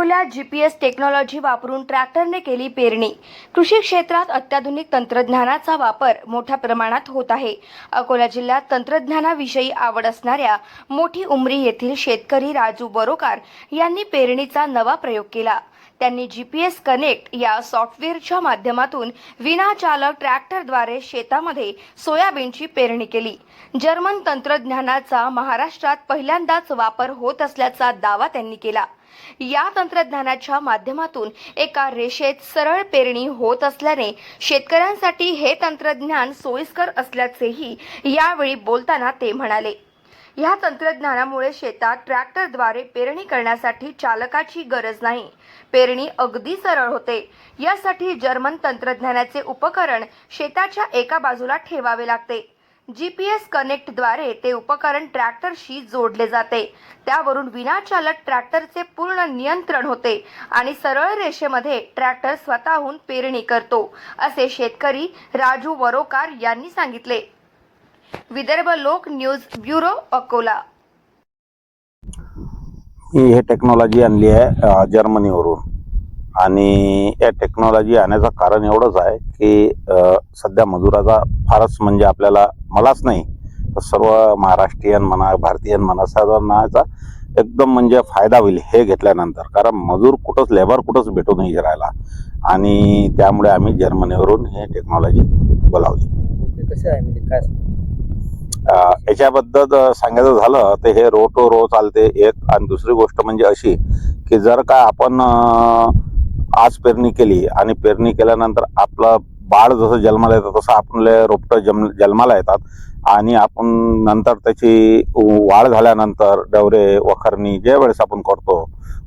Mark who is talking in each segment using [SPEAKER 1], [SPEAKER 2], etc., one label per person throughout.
[SPEAKER 1] अकोल्यात S technology वापरून ट्रॅक्टरने केली पेरणी. कृषी क्षेत्रात अत्याधुनिक तंत्रज्ञानाचा वापर मोठ्या प्रमाणात होत आहे. अकोला जिल्ह्यात तंत्रज्ञानाविषयी आवड असणाऱ्या मोठी उमरी येथील शेतकरी राजू बरोकार यांनी पेरणीचा नवा प्रयोग केला. त्यांनी जी पी एस कनेक्ट या सॉफ्टवेअरच्या माध्यमातून विनाचालक ट्रॅक्टरद्वारे शेतामध्ये सोयाबीनची पेरणी केली. जर्मन तंत्रज्ञानाचा महाराष्ट्रात पहिल्यांदाच वापर होत असल्याचा दावा त्यांनी केला. या तंत्रज्ञानाच्या माध्यमातून एका रेषेत सरळ पेरणी होत असल्याने शेतकऱ्यांसाठी हे तंत्रज्ञान सोयीस्कर असल्याचेही यावेळी बोलताना ते म्हणाले. या तंत्रज्ञानामुळे शेतात ट्रॅक्टरद्वारे पेरणी करण्यासाठी चालकाची गरज नाही. पेरणी अगदी सरळ होते. यासाठी जर्मन तंत्रज्ञानाचे उपकरण शेताच्या एका बाजूला ठेवावे लागते. जी पी एस कनेक्टद्वारे ते उपकरण ट्रॅक्टरशी जोडले जाते. त्यावरून विनाचालक ट्रॅक्टरचे पूर्ण नियंत्रण होते आणि सरळ रेषेमध्ये ट्रॅक्टर स्वतःहून पेरणी करतो असे शेतकरी राजू वरोकार यांनी सांगितले. विदर्भ लोक न्यूज ब्युरो अकोला.
[SPEAKER 2] ही हे टेक्नॉलॉजी आणली आहे जर्मनीवरून. आणि या टेक्नॉलॉजी आणण्याचं कारण एवढंच आहे की सध्या मजुराचा फारच म्हणजे आपल्याला मलाच नाही. तर सर्व महाराष्ट्रीयन म्हणा भारतीयन म्हणा सर्वांनाचा एकदम म्हणजे फायदा होईल हे घेतल्यानंतर. कारण मजूर कुठंच लेबर कुठंच भेटू नाही राहिला. आणि त्यामुळे आम्ही जर्मनीवरून हे टेक्नॉलॉजी बोलावली.
[SPEAKER 3] कसे आहे? म्हणजे काय
[SPEAKER 2] याच्याबद्दल सांगायचं झालं तर हे रो टू रो चालते एक. आणि दुसरी गोष्ट म्हणजे अशी की जर का आपण आज पेरणी केली आणि पेरणी केल्यानंतर आपलं बाळ जसं जन्माला येतं तसं आपले रोपटं जम जन्माला येतात. आणि आपण नंतर त्याची वाढ झाल्यानंतर डवरे वखरणी ज्या वेळेस आपण करतो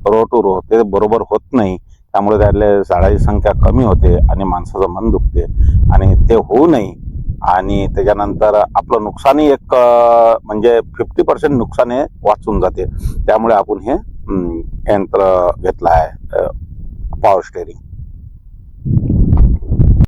[SPEAKER 2] रो टू रो ते बरोबर होत नाही. त्यामुळे त्यातले झाडाची संख्या कमी होते आणि माणसाचं मन दुखते. आणि ते होऊ नये. आणि त्याच्यानंतर आपलं नुकसानही एक म्हणजे फिफ्टी पर्सेंट नुकसान हे वाचून जाते. त्यामुळे आपण हे यंत्र घेतलं आहे पॉवर स्टेरिंग